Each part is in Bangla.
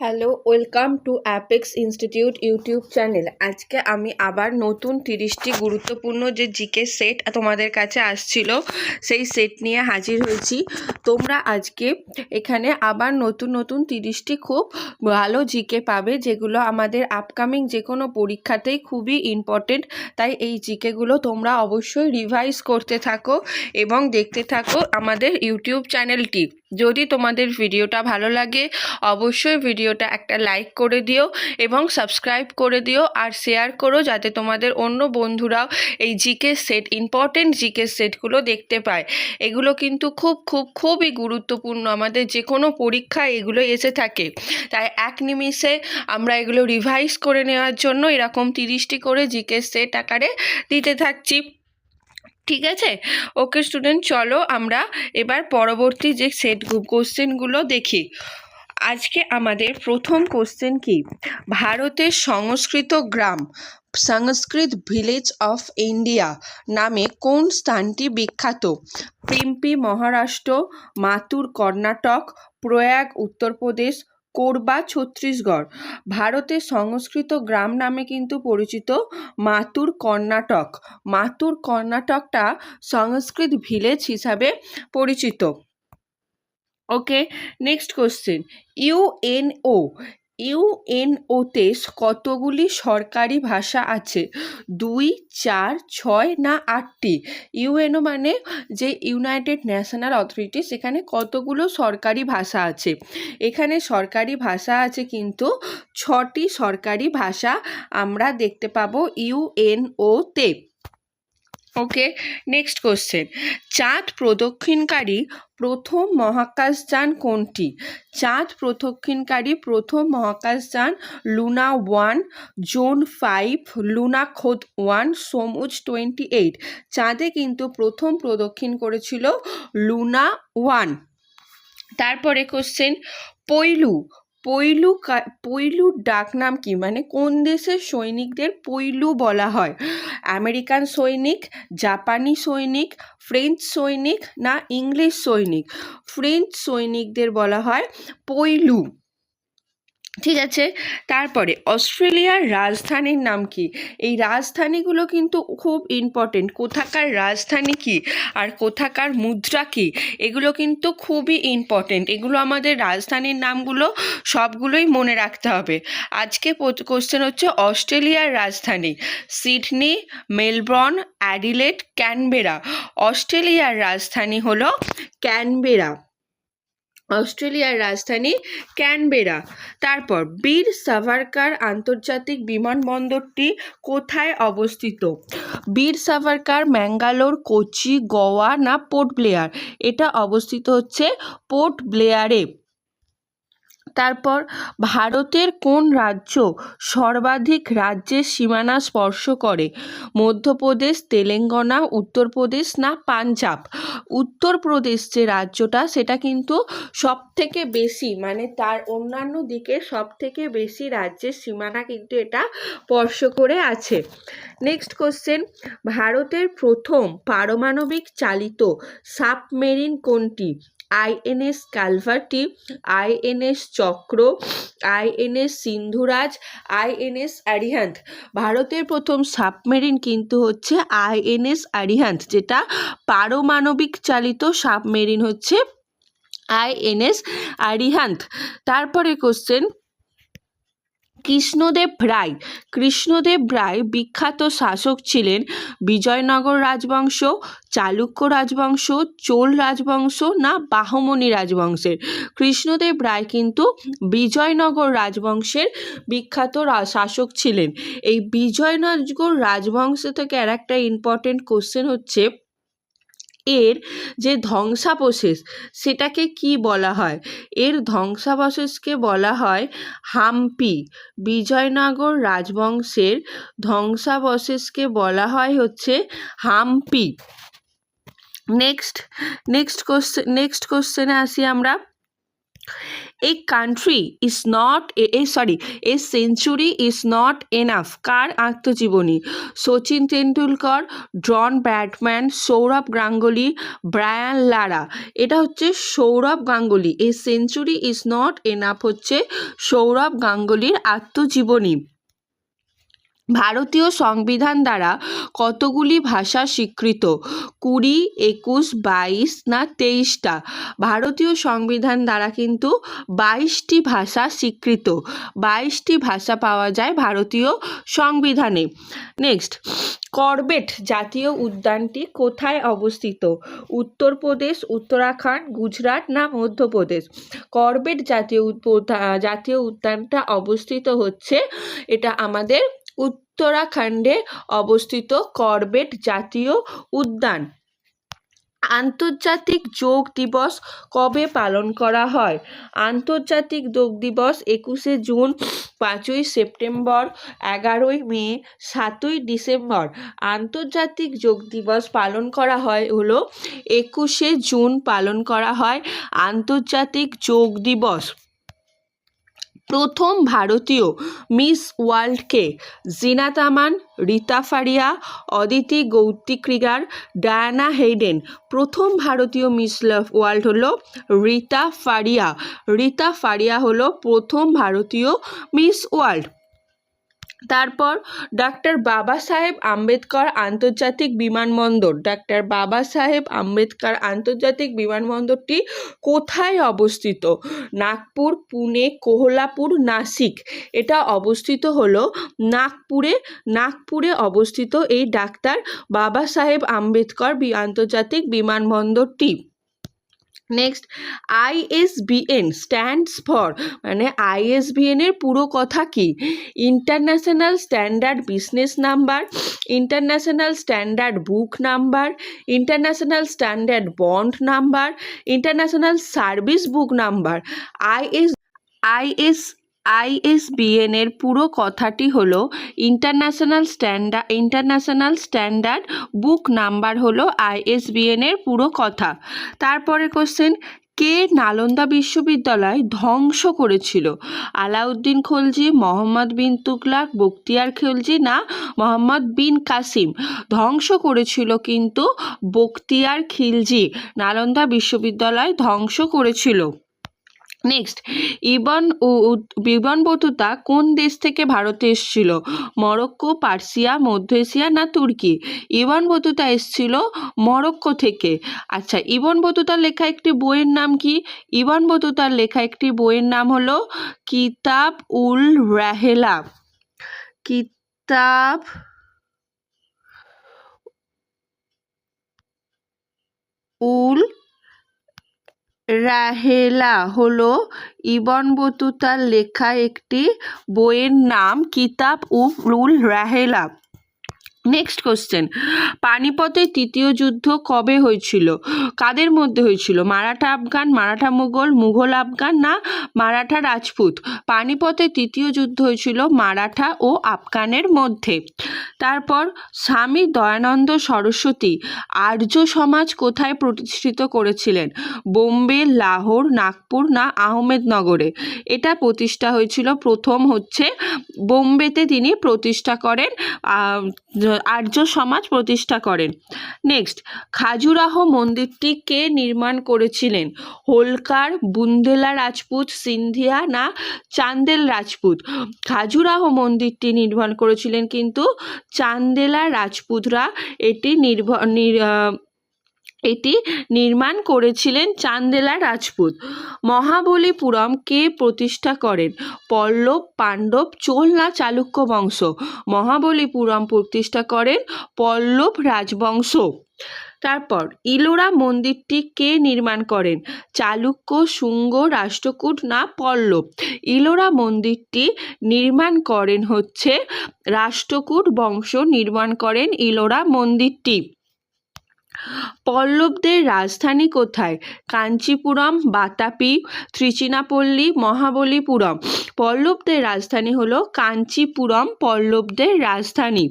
Hello, welcome to apex institute YouTube channel. আজকে আমি আবার নতুন তিরিশটি গুরুত্বপূর্ণ যে জিকে সেট তোমাদের কাছে আসছিল, সেই সেট নিয়ে হাজির হয়েছি। তোমরা আজকে এখানে আবার নতুন নতুন তিরিশটি খুব ভালো জিকে পাবে, যেগুলো আমাদের আপকামিং যে কোনো পরীক্ষাতেই খুবই ইম্পর্টেন্ট তাই এই জিকেগুলো তোমরা অবশ্যই রিভাইজ করতে থাকো এবং দেখতে থাকো আমাদের ইউটিউব চ্যানেলটি। যদি তোমাদের ভিডিওটা ভালো লাগে, অবশ্যই ভিডিওটা একটা লাইক করে দিও এবং সাবস্ক্রাইব করে দিও আর শেয়ার করো যাতে তোমাদের অন্য বন্ধুরাও এই জিকে সেট ইম্পর্টেন্ট জিকে সেটগুলো দেখতে পায়। এগুলো কিন্তু খুব খুব, খুবই গুরুত্বপূর্ণ। আমাদের যে কোনো পরীক্ষায় এগুলো এসে থাকে। তাই এক নিমিষে আমরা এগুলো রিভাইজ করে নেওয়ার জন্য এরকম তিরিশটি করে জিকে সেট আকারে দিতে থাকছি। ঠিক আছে? ওকে স্টুডেন্ট চলো আমরা এবার পরবর্তী যে সেট কোশ্চেনগুলো দেখি। আজকে আমাদের প্রথম কোশ্চেন কি? ভারতের সংস্কৃত গ্রাম, সংস্কৃত ভিলেজ অফ ইন্ডিয়া নামে কোন স্থানটি বিখ্যাত? পিম্পি মহারাষ্ট্র, মাতুর কর্ণাটক, প্রয়াগ উত্তরপ্রদেশ কোরবা, ছত্তিশগড়। ভারতের সংস্কৃত গ্রাম নামে কিন্তু পরিচিত মাতুর কর্ণাটক। মাতুর কর্ণাটকটা সংস্কৃত ভিলেজ হিসাবে পরিচিত। ওকে নেক্সট কোশ্চেন ইউএনও ইউএনওতে কতগুলি সরকারি ভাষা আছে? দুই, চার, ছয় না আটটি? ইউএনও মানে যে ইউনাইটেড ন্যাশনাল অথরিটি সেখানে কতগুলো সরকারি ভাষা আছে? এখানে সরকারি ভাষা আছে কিন্তু ছটি সরকারি ভাষা আমরা দেখতে পাবো ইউএনওতে ওকে নেক্সট কোশ্চেন চাঁদ প্রদক্ষিণকারী প্রথম মহাকাশযান কোনটি? চাঁদ প্রদক্ষিণকারী প্রথম মহাকাশযান Luna one, Zond five, Luna খোদ ওয়ান সোমুজ টোয়েন্টি এইট। চাঁদে কিন্তু প্রথম প্রদক্ষিণ করেছিল লুনা ওয়ান। তারপরে কোশ্চেন পৈলু পৈলু কা- ডাক নাম কি? মানে কোন দেশের সৈনিকদের পৈলু বলা হয়? আমেরিকান সৈনিক, জাপানি সৈনিক, ফ্রেঞ্চ সৈনিক না ইংলিশ সৈনিক? ফ্রেঞ্চ সৈনিকদের বলা হয় পৈলু। ঠিক আছে? তারপরে, অস্ট্রেলিয়ার রাজধানীর নাম কি? এই রাজধানীগুলো কিন্তু খুব ইম্পর্টেন্ট কোথাকার রাজধানী কি? আর কোথাকার মুদ্রা কি? এগুলো কিন্তু খুবই ইম্পর্টেন্ট এগুলো আমাদের রাজধানীর নামগুলো সবগুলোই মনে রাখতে হবে। আজকে কোশ্চেন হচ্ছে অস্ট্রেলিয়ার রাজধানী। Sydney, Melbourne, Adelaide, Canberra. অস্ট্রেলিয়ার রাজধানী হলো ক্যানবেরা। অস্ট্রেলিয়ার রাজধানী ক্যানবেরা। তারপর, বীর সাভারকার আন্তর্জাতিক বিমানবন্দরটি কোথায় অবস্থিত? বীর সাভারকার ম্যাঙ্গালোর, কোচি, গোয়া না পোর্ট ব্লেয়ার? এটা অবস্থিত হচ্ছে পোর্ট ব্লেয়ারে। তারপর ভারতের কোন রাজ্য সর্বাধিক রাজ্যের সীমানা স্পর্শ করে? মধ্যপ্রদেশ, তেলেঙ্গানা, উত্তরপ্রদেশ না পাঞ্জাব? উত্তরপ্রদেশ যে রাজ্যটা, সেটা কিন্তু সব থেকে বেশি মানে তার অন্যান্য দিকে সব থেকে বেশি রাজ্যের সীমানা কিন্তু এটা স্পর্শ করে আছে। নেক্সট কোশ্চেন ভারতের প্রথম পারমাণবিক চালিত সাবমেরিন কোনটি? INS Kalvari INS Chakra INS Sindhuraj INS Arihant ভারতের প্রথম সাবমেরিন কিন্তু হচ্ছে আইএনএস আরিহান্ত যেটা পারমাণবিক চালিত সাবমেরিন হচ্ছে আইএনএস আরিহান্ত তারপরে কোশ্চেন কৃষ্ণদেব রায়। কৃষ্ণদেব রায় বিখ্যাত শাসক ছিলেন বিজয়নগর রাজবংশ, চালুক্য রাজবংশ, চোল রাজবংশ না বাহমনি রাজবংশের। কৃষ্ণদেব রায় কিন্তু বিজয়নগর রাজবংশের বিখ্যাত শাসক ছিলেন। এই বিজয়নগর রাজবংশ থেকে আর একটা ইম্পর্টেন্ট কোশ্চেন হচ্ছে এর যে ধ্বংসাবশেষ, সেটাকে কি বলা হয়? এর ধ্বংসাবশেষকে বলা হয় হাম্পি। বিজয়নগর রাজবংশের ধ্বংসাবশেষকে বলা হয় হচ্ছে Hampi. Next next question next কোশ্চেনে আসি আমরা। A country is not a sorry a century is not enough কার আত্মজীবনী? Sachin Tendulkar Don Bradman Sourav Ganguly, Brian Lara. এটা হচ্ছে Sourav Ganguly. A century is not enough হচ্ছে সৌরভ গাঙ্গুলির আত্মজীবনী। ভারতীয় সংবিধান দ্বারা কতগুলি ভাষা স্বীকৃত? কুড়ি, একুশ, বাইশ না তেইশটা? ভারতীয় সংবিধান দ্বারা কিন্তু বাইশটি ভাষা স্বীকৃত। বাইশটি ভাষা পাওয়া যায় ভারতীয় সংবিধানে। নেক্সট করবেট জাতীয় উদ্যানটি কোথায় অবস্থিত? উত্তরপ্রদেশ, উত্তরাখণ্ড, গুজরাট না মধ্যপ্রদেশ? করবেট জাতীয় জাতীয় উদ্যানটা অবস্থিত হচ্ছে, এটা আমাদের উত্তরাখণ্ডে অবস্থিত করবেট জাতীয় উদ্যান। আন্তর্জাতিক যোগ দিবস কবে পালন করা হয়? আন্তর্জাতিক যোগ দিবস একুশে জুন, পাঁচই সেপ্টেম্বর, এগারোই মে, সাতই ডিসেম্বর। আন্তর্জাতিক যোগ দিবস পালন করা হয় হলো একুশে জুন পালন করা হয় আন্তর্জাতিক যোগ দিবস। প্রথম ভারতীয় মিস ওয়ার্ল্ডকে জিনাত আমান রীতা ফারিয়া, অদিতি গৌতিক্রিগার, ডায়ানা হেইডেন। প্রথম ভারতীয় মিস ওয়ার্ল্ড হলো রীতা ফারিয়া। রীতা ফারিয়া হলো প্রথম ভারতীয় মিস ওয়ার্ল্ড। তারপর ডাক্তার বাবা সাহেব আম্বেদকর আন্তর্জাতিক বিমানবন্দর। ডাক্তার বাবা সাহেব আম্বেদকর আন্তর্জাতিক বিমানবন্দরটি কোথায় অবস্থিত? নাগপুর, পুনে, কোহলাপুর, নাসিক। এটা অবস্থিত হলো নাগপুরে। নাগপুরে অবস্থিত এই ডাক্তার বাবা সাহেব আম্বেদকর আন্তর্জাতিক বিমানবন্দরটি। নেক্সট আইএসবিএন স্ট্যান্ডস ফর মানে আইএসবিএন এর পুরো কথা কি? International standard business number international standard book number international standard bond number international service book number IS IS ISBN এর পুরো কথাটি হলো, international standard international standard book number হলো আইএসবিএন এর পুরো কথা। তারপরে কোশ্চেন কে নালন্দা বিশ্ববিদ্যালয় ধ্বংস করেছিল? আলাউদ্দিন খলজি, মোহাম্মদ বিন তুগলাক, বখতিয়ার খিলজি না মোহাম্মদ বিন কাসিম? ধ্বংস করেছিল কিন্তু বখতিয়ার খিলজি, নালন্দা বিশ্ববিদ্যালয় ধ্বংস করেছিল। নেক্সট ইবন ইবন বতুতা কোন দেশ থেকে ভারতে এসেছিল? মরক্কো, পার্সিয়া, মধ্য এশিয়া না তুর্কি? ইবন বতুতা এসেছিল মরক্কো থেকে। আচ্ছা ইবন বতুতার লেখা একটি বইয়ের নাম কি? ইবন বতুতার লেখা একটি বইয়ের নাম হলো কিতাব উল রাহেলা। কিতাব উল রাহেলা হলো ইবন বতুতার লেখা একটি বইয়ের নাম Kitab ul Rehla. Next question পানিপথের তৃতীয় যুদ্ধ কবে হয়েছিল? কাদের মধ্যে হয়েছিল? মারাঠা আফগান, মারাঠা মুঘল মুঘল আফগান না মারাঠা রাজপুত? পানিপথের তৃতীয় যুদ্ধ হয়েছিল মারাঠা ও আফগানের মধ্যে। তারপর স্বামী দয়ানন্দ সরস্বতী আর্য সমাজ কোথায় প্রতিষ্ঠিত করেছিলেন? বোম্বে, লাহোর, নাগপুর না আহমেদনগরে? এটা প্রতিষ্ঠা হয়েছিল প্রথম হচ্ছে বোম্বেতে তিনি প্রতিষ্ঠা করেন আর্য সমাজ প্রতিষ্ঠা করেন। নেক্সট খাজুরাহ মন্দিরটি কে নির্মাণ করেছিলেন? হোলকার, বুন্দেলা রাজপুত, সিন্ধিয়া না চান্দেল রাজপুত? খাজুরাহ মন্দিরটি নির্মাণ করেছিলেন কিন্তু চান্দেলা রাজপুতরা এটি নির্ভ এটি নির্মাণ করেছিলেন চান্দেলা রাজপুত। মহাবলীপুরম কে প্রতিষ্ঠা করেন? পল্লব, পাণ্ডব, চোল না চালুক্য বংশ? মহাবলীপুরম প্রতিষ্ঠা করেন পল্লব রাজবংশ। তারপর ইলোরা মন্দিরটি কে নির্মাণ করেন? চালুক্য, শুঙ্গ, রাষ্ট্রকূট না পল্লব? ইলোরা মন্দিরটি নির্মাণ করেন হচ্ছে রাষ্ট্রকূট বংশ নির্মাণ করেন ইলোরা মন্দিরটি। পল্লবদের রাজধানী কোথায়? কাঞ্চিপুরম, বাতাপি, ত্রিচিনাপল্লী, মহাবলীপুরম। পল্লবদের রাজধানী হলো কাঞ্চিপুরম, পল্লবদের রাজধানী।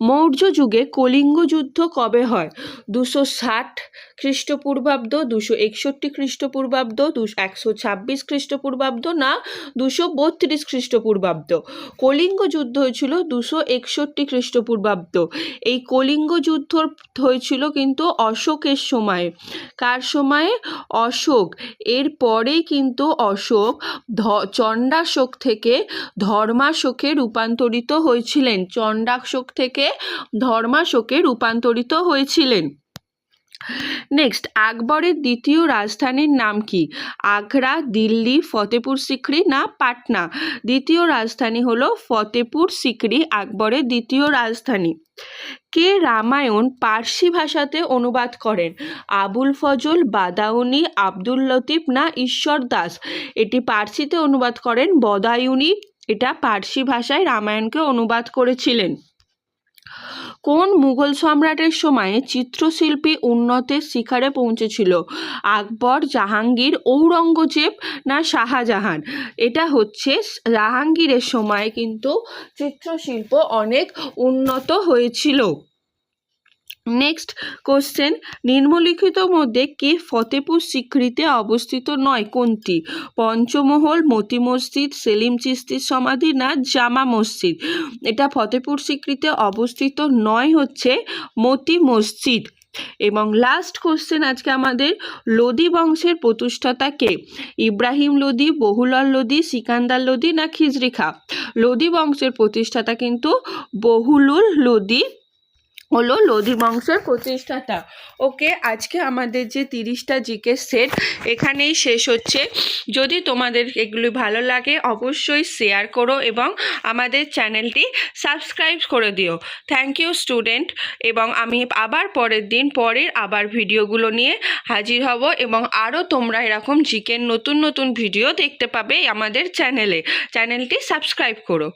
মৌর্য যুগে কলিঙ্গ যুদ্ধ কবে হয়? দুশো ষাট খ্রিস্টপূর্বাব্দ দুশো একষট্টি খ্রিস্টপূর্বাব্দ, দুশো একশো ছাব্বিশ খ্রিস্টপূর্বাব্দ না দুশো বত্রিশ খ্রিস্টপূর্বাব্দ। কলিঙ্গ যুদ্ধ হয়েছিল দুশো একষট্টি খ্রিস্টপূর্বাব্দ। এই কলিঙ্গ যুদ্ধ হয়েছিল কিন্তু অশোকের সময়। কার সময়ে? অশোক। এর পরেই কিন্তু অশোক চণ্ডাশোক থেকে ধর্মাশোকে রূপান্তরিত হয়েছিলেন। চণ্ডাশোক থেকে ধর্মাশোকে রূপান্তরিত হয়েছিলেন। নেক্সট আকবরের দ্বিতীয় রাজধানীর নাম কি? আগ্রা, দিল্লি ফতেপুর সিক্রি না পাটনা? দ্বিতীয় রাজধানী হলো ফতেপুর সিক্রি আকবরের দ্বিতীয় রাজধানী। কে রামায়ণ পার্সি ভাষাতে অনুবাদ করেন? আবুল ফজল, বাদাউনি, আব্দুল লতিফ না ঈশ্বর দাস? এটি পার্সিতে অনুবাদ করেন বদায়ুনি এটা পার্সি ভাষায় রামায়ণকে অনুবাদ করেছিলেন। কোন মুঘল সম্রাটের সময়ে চিত্রশিল্পী উন্নতের শিখরে পৌঁছেছিল? আকবর, জাহাঙ্গীর, ঔরঙ্গজেব না শাহজাহান? এটা হচ্ছে জাহাঙ্গীরের সময়, কিন্তু চিত্রশিল্প অনেক উন্নত হয়েছিল। নেক্সট কোশ্চেন নিম্নলিখিত মধ্যে কে ফতেপুর সিক্রিতে অবস্থিত নয়? কোনটি? পঞ্চমহল, মতি মসজিদ, সেলিম চিস্তির সমাধি না জামা মসজিদ? এটা ফতেপুর সিক্রিতে অবস্থিত নয় হচ্ছে মতি মসজিদ। এবং লাস্ট কোশ্চেন আজকে আমাদের, লোদি বংশের প্রতিষ্ঠাতা কে? ইব্রাহিম লোদি, বহুলাল লোদি, সিকান্দার লোদি না খিজরি খা লোদি বংশের প্রতিষ্ঠাতা কিন্তু বহুলুল লোদি। হলো লোধি বংশের প্রতিষ্ঠাতা। ওকে, আজকে আমাদের যে তিরিশটা জিকে সেট এখানেই শেষ হচ্ছে। যদি তোমাদের এগুলি ভালো লাগে, অবশ্যই শেয়ার করো এবং আমাদের চ্যানেলটি সাবস্ক্রাইব করে দিও। থ্যাংক ইউ স্টুডেন্ট এবং আমি আবার পরের দিন পরের আবার ভিডিওগুলো নিয়ে হাজির হব এবং আরও তোমরা এরকম জিকের নতুন নতুন ভিডিও দেখতে পাবে আমাদের চ্যানেলে। চ্যানেলটি সাবস্ক্রাইব করো।